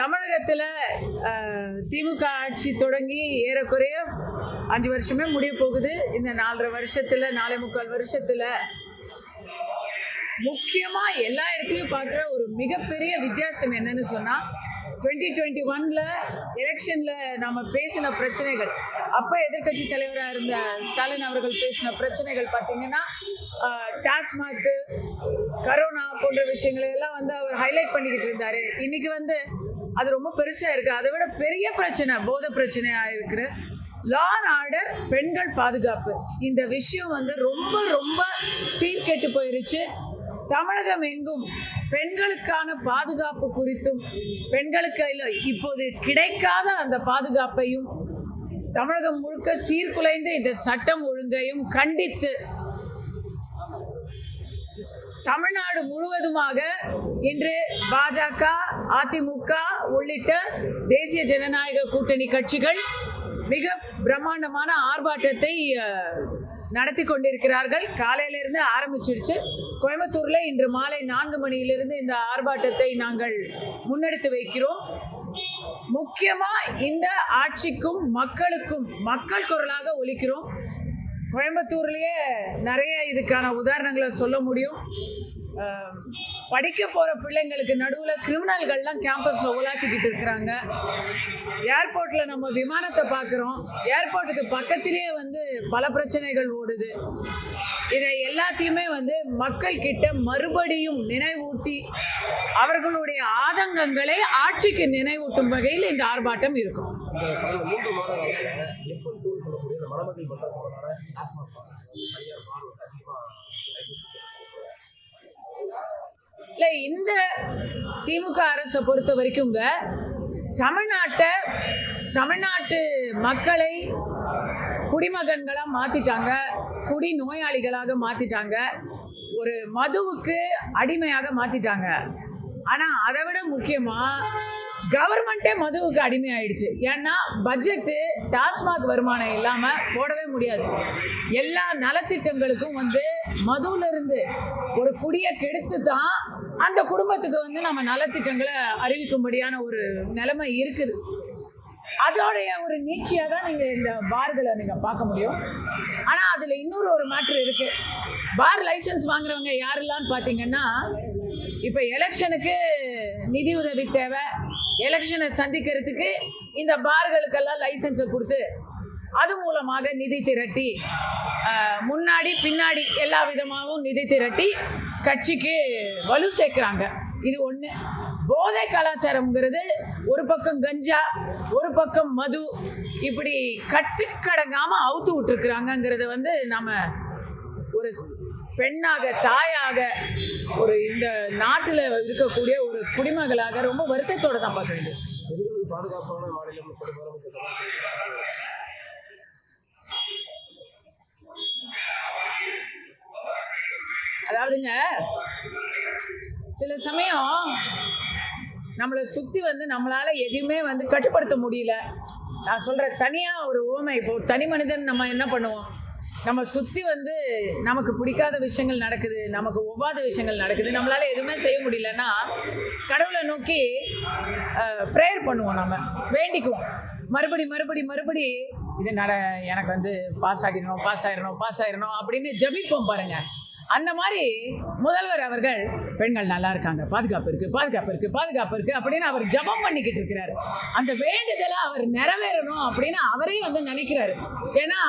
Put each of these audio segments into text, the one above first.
தமிழகத்தில் திமுக ஆட்சி தொடங்கி ஏறக்குறைய அஞ்சு வருஷமே முடிய போகுது. இந்த நாலரை வருஷத்தில் நாலே முக்கால் வருஷத்தில் முக்கியமாக எல்லா இடத்துலையும் பார்க்குற ஒரு மிகப்பெரிய வித்தியாசம் என்னன்னு சொன்னால் டுவெண்ட்டி டுவெண்ட்டி ஒனில் எலெக்ஷனில் நாம் பேசின பிரச்சனைகள் அப்போ எதிர்க்கட்சி தலைவராக இருந்த ஸ்டாலின் அவர்கள் பேசின பிரச்சனைகள் பார்த்திங்கன்னா டாஸ்மாக்கு கரோனா போன்ற விஷயங்களை எல்லாம் வந்து அவர் ஹைலைட் பண்ணிக்கிட்டு இருந்தார். இன்றைக்கி வந்து அது ரொம்ப பெருசாக இருக்குது அதை விட பெரிய பிரச்சனை போத பிரச்சனையாக இருக்கிற லா அண்ட் ஆர்டர் பெண்கள் பாதுகாப்பு. இந்த விஷயம் வந்து ரொம்ப ரொம்ப சீர்கெட்டு போயிருச்சு. தமிழகம் எங்கும் பெண்களுக்கான பாதுகாப்பு குறித்தும் பெண்களுக்கு இப்போது கிடைக்காத அந்த பாதுகாப்பையும் தமிழகம் முழுக்க சீர்குலைந்த இந்த சட்டம் ஒழுங்கையும் கண்டித்து தமிழ்நாடு முழுவதுமாக இன்று பாஜக அதிமுக உள்ளிட்ட தேசிய ஜனநாயக கூட்டணி கட்சிகள் மிக பிரம்மாண்டமான ஆர்ப்பாட்டத்தை நடத்தி கொண்டிருக்கிறார்கள். காலையிலிருந்து ஆரம்பிச்சிடுச்சு கோயம்புத்தூரில் இன்று மாலை நான்கு மணியிலிருந்து இந்த ஆர்ப்பாட்டத்தை நாங்கள் முன்னெடுத்து வைக்கிறோம். முக்கியமாக இந்த ஆட்சிக்கும் மக்களுக்கும் மக்கள் குரலாக ஒலிக்கிறோம். கோயம்புத்தூர்லேயே நிறைய இதுக்கான உதாரணங்களை சொல்ல முடியும். படிக்க போகிற பிள்ளைங்களுக்கு நடுவில் கிரிமினல்கள்லாம் கேம்பஸில் உலாத்திக்கிட்டு இருக்கிறாங்க. ஏர்போர்ட்டில் நம்ம விமானத்தை பார்க்குறோம். ஏர்போர்ட்டுக்கு பக்கத்திலேயே வந்து பல பிரச்சனைகள் ஓடுது. இதை எல்லாத்தையுமே வந்து மக்கள் கிட்ட மறுபடியும் நினைவூட்டி அவர்களுடைய ஆதங்கங்களை ஆட்சிக்கு நினைவூட்டும் வகையில் இந்த ஆர்ப்பாட்டம் இருக்கும். மூன்று மாத காலத்தில் எப்பன் டூல் சொல்லக்கூடிய இந்த மணமக்கள் பத்திரத்தோட டாஸ்மாக் பார் தனியார் பார் வந்து அதிகமாக இல்லை இந்த திமுக அரசை பொறுத்த வரைக்குங்க தமிழ்நாட்டை தமிழ்நாட்டு மக்களை குடிமகன்களாக மாற்றிட்டாங்க குடி நோயாளிகளாக மாற்றிட்டாங்க ஒரு மதுவுக்கு அடிமையாக மாற்றிட்டாங்க ஆனால் அதை விட முக்கியமாக கவர்மெண்ட்டே மதுவுக்கு அடிமையாயிடுச்சு. ஏன்னா பட்ஜெட்டு டாஸ்மாக் வருமானம் இல்லாமல் போடவே முடியாது. எல்லா நலத்திட்டங்களுக்கும் வந்து மதுவிலிருந்து ஒரு குடியை கெடுத்து தான் அந்த குடும்பத்துக்கு வந்து நம்ம நலத்திட்டங்களை அறிவிக்கும்படியான ஒரு நிலைமை இருக்குது. அதோடைய ஒரு நீட்சியாக தான் நீங்கள் இந்த பார்களை நீங்கள் பார்க்க முடியும். ஆனால் அதில் இன்னொரு ஒரு மேட்ரு இருக்குது பார் லைசன்ஸ் வாங்குறவங்க யாரெல்லாம் பார்த்தீங்கன்னா இப்போ எலெக்ஷனுக்கு நிதி உதவி தேவை. எலெக்ஷனை சந்திக்கிறதுக்கு இந்த பார்களுக்கெல்லாம் லைசன்ஸை கொடுத்து அது மூலமாக நிதி திரட்டி முன்னாடி பின்னாடி எல்லா விதமாகவும் நிதி திரட்டி கட்சிக்கு வலு சேர்க்குறாங்க. இது ஒன்று போதை கலாச்சாரம்ங்கிறது ஒரு பக்கம் கஞ்சா ஒரு பக்கம் மது இப்படி கட்டுக்கடங்காமல் அவுத்து விட்டுருக்குறாங்கங்கிறத வந்து நம்ம ஒரு பெண்ணாக தாயாக ஒரு இந்த நாட்டில் இருக்கக்கூடிய ஒரு குடிமகளாக ரொம்ப வருத்தத்தோடு தான் பார்க்க வேண்டியது. பாதுகாப்பான மாநிலம் சொல்லி முதலமைச்சர் தமிழ்நாடு அதாவதுங்க சில சமயம் நம்மளை சுற்றி வந்து நம்மளால் எதையுமே வந்து கட்டுப்படுத்த முடியல. நான் சொல்கிற தனியாக ஒரு ஓமை இப்போ தனி மனிதன் நம்ம என்ன பண்ணுவோம்? நம்ம சுற்றி வந்து நமக்கு பிடிக்காத விஷயங்கள் நடக்குது நமக்கு ஒவ்வாத விஷயங்கள் நடக்குது நம்மளால் எதுவுமே செய்ய முடியலன்னா கடவுளை நோக்கி ப்ரேயர் பண்ணுவோம் நம்ம வேண்டிக்குவோம். மறுபடி மறுபடி மறுபடி இது நட எனக்கு வந்து பாஸ் ஆகிடணும் பாஸ் ஆகிடணும் பாஸ் ஆகிடணும் அப்படின்னு ஜபிப்போம் பாருங்கள் அந்த மாதிரி முதல்வர் அவர்கள் பெண்கள் நல்லா இருக்காங்க பாதுகாப்பு இருக்கு பாதுகாப்பு இருக்கு பாதுகாப்பு இருக்கு அப்படின்னு அவர் ஜபம் பண்ணிக்கிட்டு இருக்கிறாரு. அந்த வேண்டுதலை அவர் நிறைவேறணும் அப்படின்னு அவரே வந்து நினைக்கிறாரு. ஏன்னா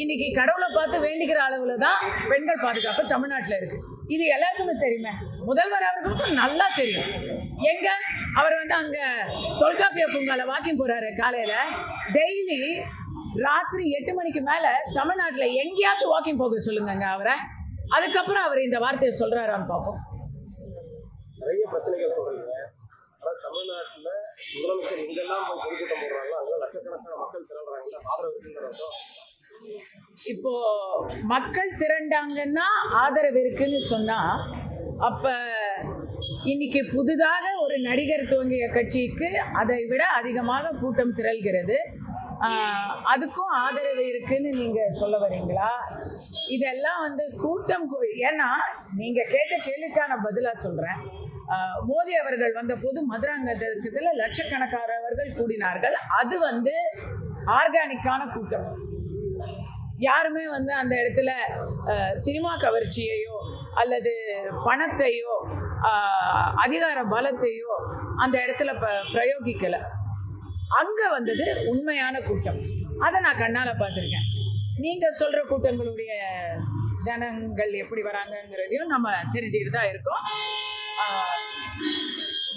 இன்னைக்கு கடவுளை பார்த்து வேண்டிக்கிற அளவுல தான் பெண்கள் பாதுகாப்பு தமிழ்நாட்டில் இருக்கு. இது எல்லாருக்குமே தெரியுமே. முதல்வர் அவர்களுக்கும் நல்லா தெரியும். எங்க? அவர் வந்து அங்க தொல்காப்பிய பூங்கால வாக்கிங் போறாரு காலையில. டெய்லி ராத்திரி எட்டு மணிக்கு மேல தமிழ்நாட்டில் எங்கேயாச்சும் வாக்கிங் போக சொல்லுங்கங்க அவரை. அதுக்கப்புறம் அவர் இந்த வார்த்தையை சொல்றாரான்னு பார்ப்போம். நிறைய பிரச்சனைகள் சொல்றீங்க. ஆனால் தமிழ்நாட்டில் முதலமைச்சர் எங்கெல்லாம் போய் பொதுக்கூட்டம் போடுறாங்களோ? அங்கே லட்சக்கணக்கான மக்கள் திரள்றாங்க ஆதரவு இப்போ மக்கள் திரண்டாங்கன்னா ஆதரவு இருக்குன்னு சொன்னா அப்ப இன்னைக்கு புதிதாக ஒரு நடிகர் துவங்கிய கட்சிக்கு அதை விட அதிகமாக கூட்டம் திரள்கிறது. அதுக்கும் ஆதரவு இருக்குன்னு நீங்க சொல்ல வரீங்களா? இதெல்லாம் வந்து கூட்டம் ஏன்னா நீங்க கேட்ட கேள்விக்கான பதிலா சொல்றேன். மோதி மோடி அவர்கள் வந்தபோது மதுராங்கத்தில் லட்சக்கணக்கானவர்கள் கூடினார்கள். அது வந்து ஆர்கானிக்கான கூட்டம். யாருமே வந்து அந்த இடத்துல சினிமா கவர்ச்சியையோ அல்லது பணத்தையோ அதிகார பலத்தையோ அந்த இடத்துல ப பிரயோகிக்கலை. அங்கே வந்தது உண்மையான கூட்டம். அதை நான் கண்ணால் பார்த்துருக்கேன். நீங்கள் சொல்கிற கூட்டங்களுடைய ஜனங்கள் எப்படி வராங்கங்கிறதையும் நம்ம தெரிஞ்சுக்கிட்டு தான் இருக்கோம்.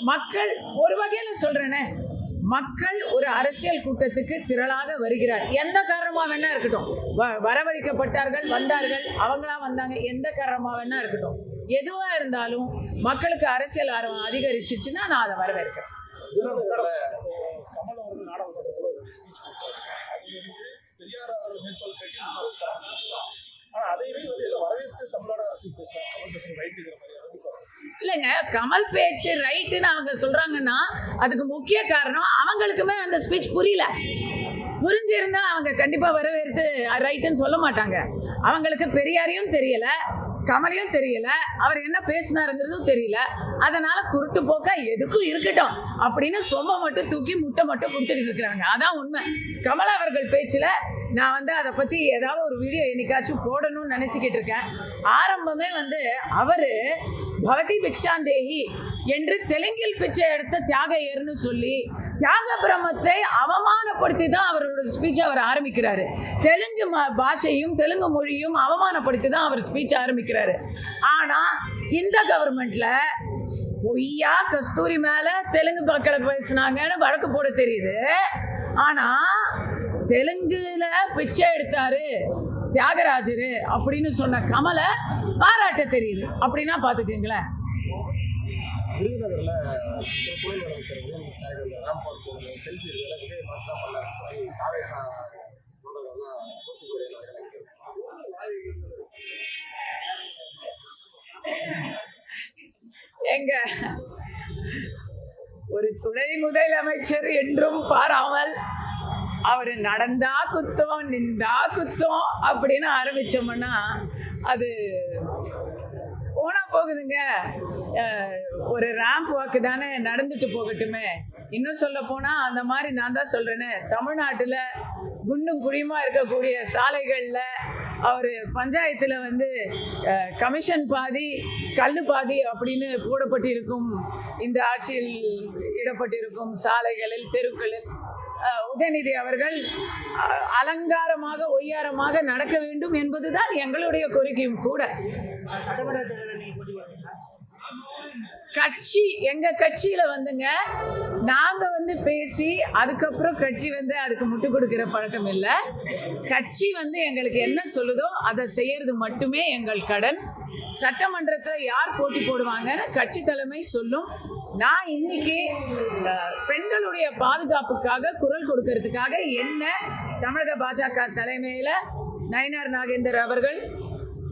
மக்கள் ஒரு வகையில் சொல்கிறேனே மக்கள் ஒரு அரசியல் கூட்டத்துக்கு திரளாக வருகிறார். எந்த காரணமாக வேணா இருக்கட்டும். வ- வரவழைக்கப்பட்டார்கள் வந்தார்கள் அவங்களா வந்தாங்க எந்த காரணமாக வேணா இருக்கட்டும். எதுவாக இருந்தாலும் மக்களுக்கு அரசியல் ஆர்வம் அதிகரிச்சிச்சுன்னா நான் அதை வரவேற்கிறேன் கமல் அவர்கள் நாடாளுமன்றத்தில் ஒரு ஸ்பீச் கொடுத்தாரு அது வந்து ஆனால் அதையுமே வந்து எல்லாம் வரவேற்று அரசு பேசுகிறாங்க பேசுகிற ரைட்டுங்கிற மாதிரி இல்லைங்க கமல் பேச்சு ரைட்டுன்னு அவங்க சொல்கிறாங்கன்னா அதுக்கு முக்கிய காரணம் அவங்களுக்குமே அந்த ஸ்பீச் புரியல. புரிஞ்சிருந்தா அவங்க கண்டிப்பாக வரவேற்று ரைட்டுன்னு சொல்ல மாட்டாங்க. அவங்களுக்கு பெரியாரையும் தெரியலை. கமலையும் தெரியல அவர் என்ன பேசினாருங்கிறதும் தெரியல. அதனால குருட்டு போக்கா எதுக்கும் இருக்கட்டும் அப்படின்னு சொம்ப மட்டும் தூக்கி முட்டை மட்டும் கொடுத்துட்டு இருக்கிறாங்க. அதான் உண்மை. கமல் அவர்கள் பேச்சில் நான் வந்து அதை பற்றி ஏதாவது ஒரு வீடியோ என்னைக்காச்சும் போடணும்னு நினச்சிக்கிட்டு இருக்கேன். ஆரம்பமே வந்து அவர் பவதி பிக்ஷாந்தேகி என்று தெலுங்கில் பிச்சை எடுத்த தியாகையர்னு சொல்லி தியாக பிரமத்தை அவமானப்படுத்தி தான் அவரோட ஸ்பீச் அவர் ஆரம்பிக்கிறாரு. தெலுங்கு பாஷையும் தெலுங்கு மொழியும் அவமானப்படுத்தி தான் அவர் ஸ்பீச் ஆரம்பிக்கிறாரு. ஆனால் இந்த கவர்மெண்ட்ல பொய்யா கஸ்தூரி மேலே தெலுங்கு மக்களை பேசுனாங்கன்னு வழக்கு போட தெரியுது. ஆனால் தெலுங்குல பிச்சை எடுத்தாரு தியாகராஜர் அப்படின்னு சொன்ன கமலை பாராட்ட தெரியுது. அப்படின்னா பார்த்துக்கீங்களேன் விருதுநகரில் துணை முதலமைச்சர் உதயநிதி ஸ்டாலின் ராம்பால் செல்ஃபி இதெல்லாம் விஜய் சொல்லி சோசியல் மீடியாவில் எங்க ஒரு துணை முதலமைச்சர் என்றும் பாராமல் அவர் நடந்தா குத்தம் நின்றா குத்தம் அப்படின்னு ஆரம்பிச்சோம்னா அது போனா போகுதுங்க. ஒரு ரேம்ப் வாக்கு தானே நடந்துட்டு போகட்டுமே. இன்னும் சொல்ல போனா அந்த மாதிரி நான் தான் சொல்றேனே. தமிழ்நாட்டில் குண்டும் குழியுமா இருக்கக்கூடிய சாலைகளில் அவர் பஞ்சாயத்தில் வந்து கமிஷன் பாதி கல் பாதி அப்படின்னு போடப்பட்டிருக்கும். இந்த ஆட்சியில் இடப்பட்டிருக்கும் சாலைகளில் தெருக்களில் உதயநிதி அவர்கள் அலங்காரமாக ஒய்யாரமாக நடக்க வேண்டும் என்பதுதான் எங்களுடைய கோரிக்கையும் கூட. கட்சி எங்க கட்சியில வந்துங்க நாங்க வந்து பேசி அதுக்கப்புறம் கட்சி வந்து அதுக்கு முட்டு கொடுக்கிற பழக்கம் இல்லை. கட்சி வந்து எங்களுக்கு என்ன சொல்லுதோ அதை செய்யறது மட்டுமே எங்கள் கடன். சட்டமன்றத்தில் யார் போட்டி போடுவாங்கன்னு கட்சி தலைமை சொல்லும். நான் இன்னைக்கு பெண்களுடைய பாதுகாப்புக்காக குரல் கொடுக்கறதுக்காக என்ன தமிழக பாஜக தலைமையில் நயினார் நாகேந்தர் அவர்கள்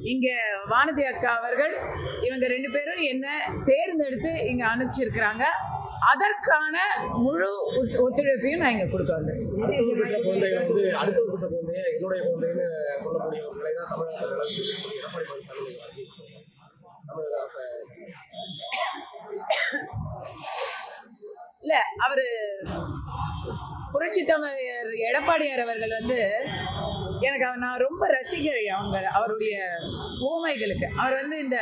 இங்கே வானதி அக்கா அவர்கள் இவங்க ரெண்டு பேரும் என்ன தேர்ந்தெடுத்து இங்கே அனுப்பிச்சிருக்கிறாங்க. அதற்கான முழு ஒத்து- ஒத்துழைப்பையும் நான் இங்கே கொடுக்க வந்தேன். இல்லை அவர் புரட்சி தமிழர் எடப்பாடியார் அவர்கள் வந்து எனக்கு அவர் நான் ரொம்ப ரசிகர் அவங்க அவருடைய ஊமைகளுக்கு அவர் வந்து இந்த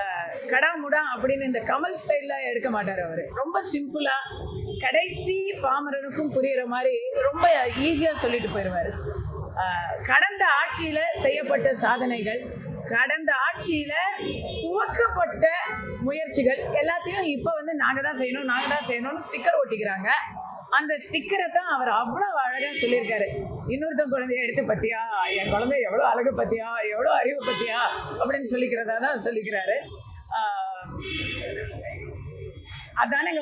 கடாமுடா கடா முடா அப்படின்னு இந்த கமல் ஸ்டைலில் எடுக்க மாட்டார் அவர். ரொம்ப சிம்பிளாக கடைசி பாமரனுக்கும் புரியுற மாதிரி ரொம்ப ஈஸியாக சொல்லிட்டு போயிடுவார் கடந்த ஆட்சியில் செய்யப்பட்ட சாதனைகள் கடந்த ஆட்சியில் துவக்கப்பட்ட முயற்சிகள் எல்லாத்தையும் இப்போ வந்து நாங்கள் தான் செய்யணும் நாங்கள் தான் செய்யணும்னு ஸ்டிக்கர் ஒட்டிக்கிறாங்க. அந்த ஸ்டிக்கரை தான் அவர் அவ்வளோ அழகாக சொல்லியிருக்காரு. இன்னொருத்தன் குழந்தைய எடுத்து பத்தியா என் குழந்தை எவ்வளோ அழகு பத்தியா எவ்வளோ அறிவு பத்தியா அப்படின்னு சொல்லிக்கிறதா தான் சொல்லிக்கிறாரு. ஆஹ்,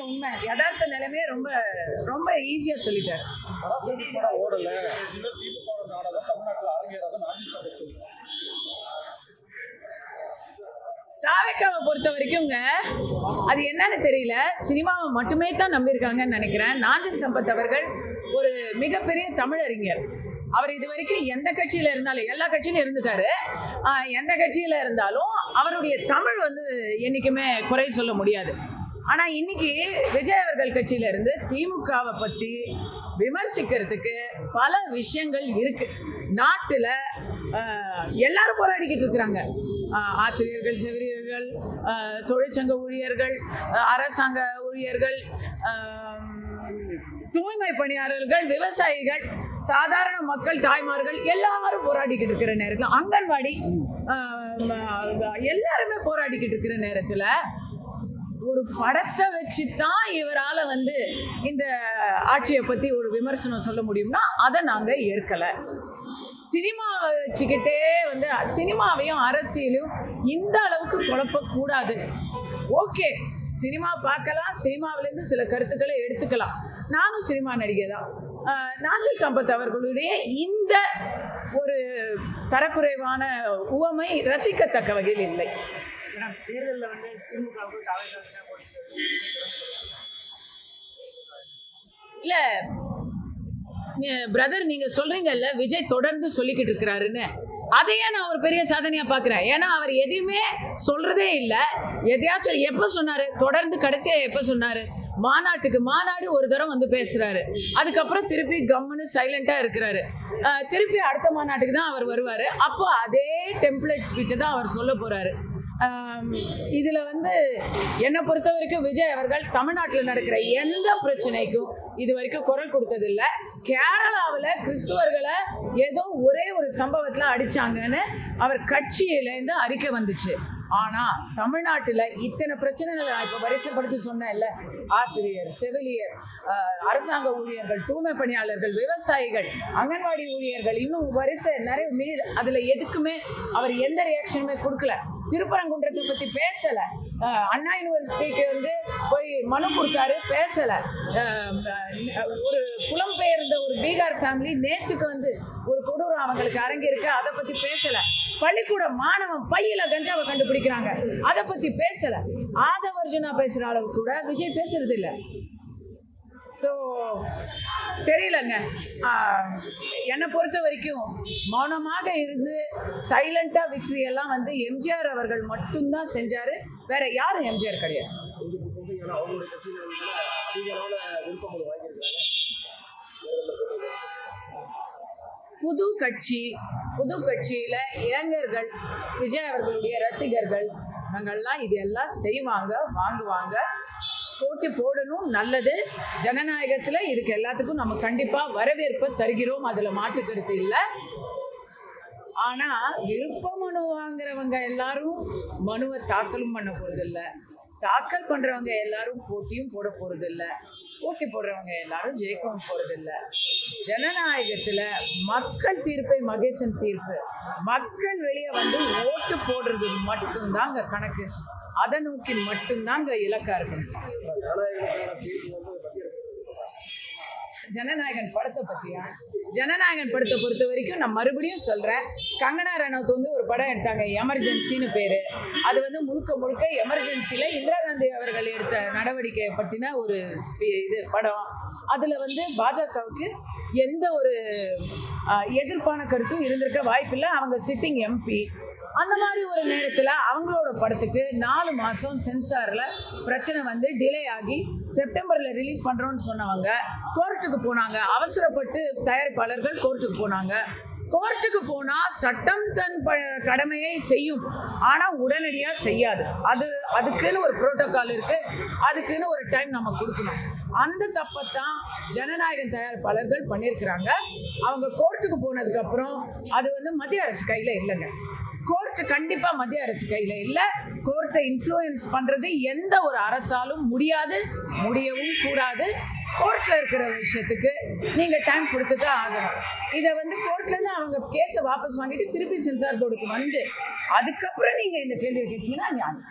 உண்மை. யதார்த்த நிலைமையே ரொம்ப ரொம்ப ஈஸியாக சொல்லிட்டாரு. ஓடல இன்னும் திமுக நாடகம் தமிழ்நாட்டில் அரங்கேறாத நாட்டில் சபை சொல்லுங்க தாவேக்காவை பொறுத்த வரைக்கும்ங்க அது என்னன்னு தெரியல. சினிமாவை மட்டுமே தான் நம்பியிருக்காங்கன்னு நினைக்கிறேன். நாஞ்சல் சம்பத் அவர்கள் ஒரு மிகப்பெரிய தமிழறிஞர் அவர் இது வரைக்கும் எந்த கட்சியில் இருந்தாலும் எல்லா கட்சியிலும் இருந்துட்டாரு. எந்த கட்சியில் இருந்தாலும் அவருடைய தமிழ் வந்து என்றைக்குமே குறை சொல்ல முடியாது. ஆனால் இன்னைக்கு விஜய் அவர்கள் கட்சியில இருந்து திமுகவை பற்றி விமர்சிக்கிறதுக்கு பல விஷயங்கள் இருக்கு. நாட்டில் எல்லாரும் போராடிக்கிட்டு இருக்கிறாங்க. ஆசிரியர்கள் செவிலியர்கள் தொழிற்சங்க ஊழியர்கள் அரசாங்க ஊழியர்கள் தூய்மை பணியாளர்கள் விவசாயிகள் சாதாரண மக்கள் தாய்மார்கள் எல்லாரும் போராடிக்கிட்டு இருக்கிற நேரத்தில் அங்கன்வாடி எல்லாருமே போராடிக்கிட்டு இருக்கிற நேரத்தில் ஒரு படத்தை வச்சு தான் இவரால் வந்து இந்த ஆட்சியை பற்றி ஒரு விமர்சனம் சொல்ல முடியும்னா அதை நாங்கள் ஏற்கலை. சினிமாவை வச்சுக்கிட்டே வந்து சினிமாவையும் அரசியலையும் இந்த அளவுக்கு குழப்பக்கூடாது. ஓகே சினிமா பார்க்கலாம் சினிமாவிலேருந்து சில கருத்துக்களை எடுத்துக்கலாம். நானும் சினிமா நடிகை தான். நாஞ்சில் சம்பத் அவர்களுடைய இந்த ஒரு தரக்குறைவான உவமை ரசிக்கத்தக்க வகையில் இல்லை. இல்லை பிரதர் நீங்கள் சொல்கிறீங்கல்ல விஜய் தொடர்ந்து சொல்லிக்கிட்டு இருக்கிறாருன்னு. அதையே நான் ஒரு பெரிய சாதனையாக பார்க்குறேன். ஏன்னா அவர் எதையுமே சொல்கிறதே இல்லை. எதையாச்சும் எப்போ சொன்னார்? தொடர்ந்து கடைசியாக எப்போ சொன்னார்? மாநாட்டுக்கு மாநாடு ஒரு தரம் வந்து பேசுகிறாரு அதுக்கப்புறம் திருப்பி கம்முன்னு சைலண்ட்டாக இருக்கிறாரு. திருப்பி அடுத்த மாநாட்டுக்கு தான் அவர் வருவார். அப்போ அதே டெம்ப்ளேட் ஸ்பீச்சை தான் அவர் சொல்ல போகிறாரு இதில் வந்து என்னை பொறுத்த வரைக்கும் விஜய் அவர்கள் தமிழ்நாட்டில் நடக்கிற எந்த பிரச்சனைக்கும் இது வரைக்கும் குரல் கொடுத்ததில்ல. கேரளாவில் கிறிஸ்துவர்களை ஏதோ ஒரே ஒரு சம்பவத்தில் அடித்தாங்கன்னு அவர் கட்சியிலேருந்து அறிக்கை வந்துச்சு. ஆனால் தமிழ்நாட்டில் இத்தனை பிரச்சனைகளை நான் இப்போ வரிசைப்படுத்தி சொன்னேன்ல. ஆசிரியர் செவிலியர் அரசாங்க ஊழியர்கள் தூய்மை பணியாளர்கள் விவசாயிகள் அங்கன்வாடி ஊழியர்கள் இன்னும் வரிசை நிறைய மீ அதில் எதுக்குமே அவர் எந்த ரியாக்ஷனுமே கொடுக்கல. திருப்பரங்குன்றத்தை பற்றி பேசலை. அண்ணா யூனிவர்சிட்டிக்கு வந்து போய் மனு கொடுத்தாரு பேசலை. ஒரு புலம்பெயர்ந்த ஒரு பீகார் ஃபேமிலி நேத்துக்கு வந்து ஒரு கொடூரம் அவங்களுக்கு அரங்கிருக்கு அதை பற்றி பேசலை. பள்ளிக்கூட மாணவன் பையில கஞ்சாவை கண்டுபிடிக்கிறாங்க. அதை பற்றி பேசலை. ஆதவர்ஜுனா பேசுகிற அளவுக்கு கூட விஜய் பேசுறது இல்லை ஸோ தெரியலங்க. என்னை பொறுத்த வரைக்கும் மௌனமாக இருந்து சைலண்டாக விக்ட்ரி எல்லாம் வந்து எம்ஜிஆர் அவர்கள் மட்டும்தான் செஞ்சார். வேற யாரும் எம்ஜிஆர் கிடையாது. புது கட்சி புது கட்சியில் இளைஞர்கள் விஜய் அவர்களுடைய ரசிகர்கள் நாங்கள்லாம் இதெல்லாம் செய்வாங்க வாங்குவாங்க. போட்டி போடணும் நல்லது. ஜனநாயகத்தில் இதுக்கு எல்லாத்துக்கும் நம்ம கண்டிப்பாக வரவேற்பை தருகிறோம். அதில் மாற்று கருத்து இல்லை. ஆனால் விருப்ப மனு வாங்குறவங்க எல்லாரும் மனுவை தாக்கலும் பண்ண போகிறதில்ல தாக்கல் பண்ணுறவங்க எல்லாரும் போட்டியும் போட போகிறதில்ல போட்டி போடுறவங்க எல்லாரும் ஜெயிக்கவும் போகிறதில்ல ஜனநாயகத்தில் மக்கள் தீர்ப்பை மகேசன் தீர்ப்பு. மக்கள் வெளியே வந்து ஓட்டு போடுறது மட்டும்தாங்க கணக்கு. அதை நோக்கி மட்டும்தாங்க இலக்கா இருக்கணும். ஜனநாயகன் படத்தை பற்றியா ஜனநாயகன் படத்தை பொறுத்த வரைக்கும் நான் மறுபடியும் சொல்கிறேன் கங்கனா ரனௌத் வந்து ஒரு படம் எடுத்தாங்க எமர்ஜென்சின்னு பேர். அது வந்து முழுக்க முழுக்க எமர்ஜென்சியில் இந்திரா காந்தி அவர்கள் எடுத்த நடவடிக்கையை பற்றின ஒரு இது படம். அதில் வந்து பாஜகவுக்கு எந்த ஒரு எதிர்ப்பான கருத்தும் இருந்திருக்க வாய்ப்பில்லை. அவங்க சிட்டிங் எம்பி அந்த மாதிரி ஒரு நேரத்தில் அவங்களோட படத்துக்கு நாலு மாதம் சென்சாரில் பிரச்சனை வந்து டிலே ஆகி செப்டம்பரில் ரிலீஸ் பண்ணுறோன்னு சொன்னவங்க கோர்ட்டுக்கு போனாங்க. அவசரப்பட்டு தயாரிப்பாளர்கள் கோர்ட்டுக்கு போனாங்க. கோர்ட்டுக்கு போனால் சட்டம் தன் ப கடமையை செய்யும். ஆனால் உடனடியாக செய்யாது. அது அதுக்குன்னு ஒரு ப்ரோட்டோக்கால் இருக்குது அதுக்குன்னு ஒரு டைம் நம்ம கொடுக்கணும். அந்த தப்பை தான் ஜனநாயகம் தயாரிப்பாளர்கள் பண்ணியிருக்கிறாங்க. அவங்க கோர்ட்டுக்கு போனதுக்கப்புறம் அது வந்து மத்திய அரசு கையில் இல்லைங்க. கோர்ட்டு கண்டிப்பாக மத்திய அரசு கையில் இல்லை. கோர்ட்டை இன்ஃப்ளூயன்ஸ் பண்ணுறது எந்த ஒரு அரசாலும் முடியாது முடியவும் கூடாது. கோர்ட்டில் இருக்கிற விஷயத்துக்கு நீங்கள் டைம் கொடுத்து தான் ஆகணும். இதை வந்து கோர்ட்லேருந்து அவங்க கேஸை வாபஸ் வாங்கிட்டு திருப்பி சென்சார் போர்டுக்கு வந்து அதுக்கப்புறம் நீங்கள் இந்த கேள்வியை கேட்டிங்கன்னா ஞானம்.